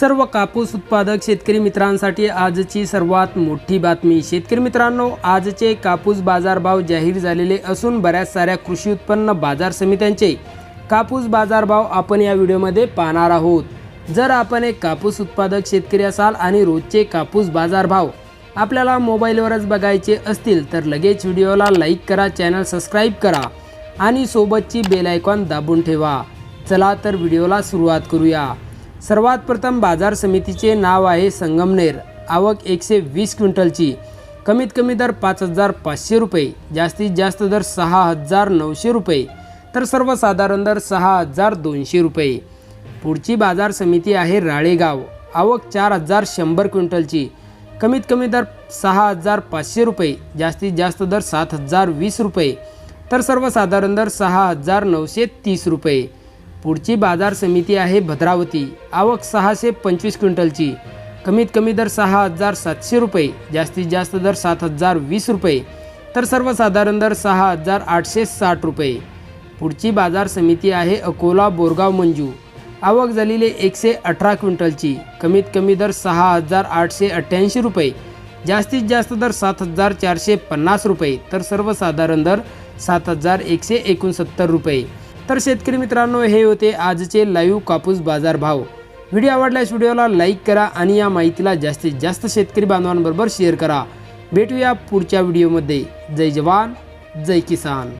सर्व कापूस उत्पादक शेतकरी मित्रांसाठी आजची सर्वात मोठी बातमी. शेतकरी मित्रांनो आजचे कापूस बाजारभाव जाहीर झालेले असून बऱ्याच साऱ्या कृषी उत्पन्न बाजार समित्यांचे कापूस बाजारभाव आपण या व्हिडिओमध्ये पाहणार आहोत. जर आपण एक कापूस उत्पादक शेतकरी असाल आणि रोजचे कापूस बाजारभाव आपल्याला मोबाईलवरच बघायचे असतील तर लगेच व्हिडिओला लाईक करा चॅनल सबस्क्राईब करा आणि सोबतची बेल आयकॉन दाबून ठेवा. चला तर व्हिडिओला सुरुवात करूया. सर्वात प्रथम बाजार समितीचे नाव आहे संगमनेर. आवक एकशे वीस क्विंटलची. कमीत कमी दर पाच हजार पाचशे रुपये जास्तीत जास्त दर सहा हजार नऊशे रुपये तर सर्वसाधारण दर सहा हजार दोनशे रुपये. पुढची बाजार समिती आहे राळेगाव. आवक चार हजार शंभर क्विंटलची. कमीत कमी दर सहा हजार पाचशे रुपये जास्तीत जास्त दर सात हजार वीस रुपये तर सर्वसाधारण दर सहा हजार नऊशे तीस रुपये. पुढची बाजार समिती आहे भद्रावती. आवक सहाशे पंचवीस क्विंटलची. कमीत कमी दर सहा हजार सातशे रुपये जास्तीत जास्त दर सात हजार वीस रुपये तर सर्वसाधारण दर सहा हजार आठशे साठ रुपये. पुढची बाजार समिती आहे अकोला बोरगाव मंजू. आवक झालेली एकशे अठरा क्विंटलची. कमीत कमी दर सहा हजार आठशे अठ्ठ्याऐंशी रुपये जास्तीत जास्त दर सात हजार चारशे पन्नास रुपये तर सर्वसाधारण दर सात हजार एकशे एकोणसत्तर रुपये. तर शेतकरी मित्रांनो हे होते आजचे लाईव्ह कापूस बाजार भाव. व्हिडिओ आवडल्यास व्हिडिओला लाईक करा आणि या माहितीला जास्तीत जास्त शेतकरी बांधवांबरोबर शेअर करा. भेटूया पुढच्या व्हिडिओमध्ये. जय जवान जय किसान.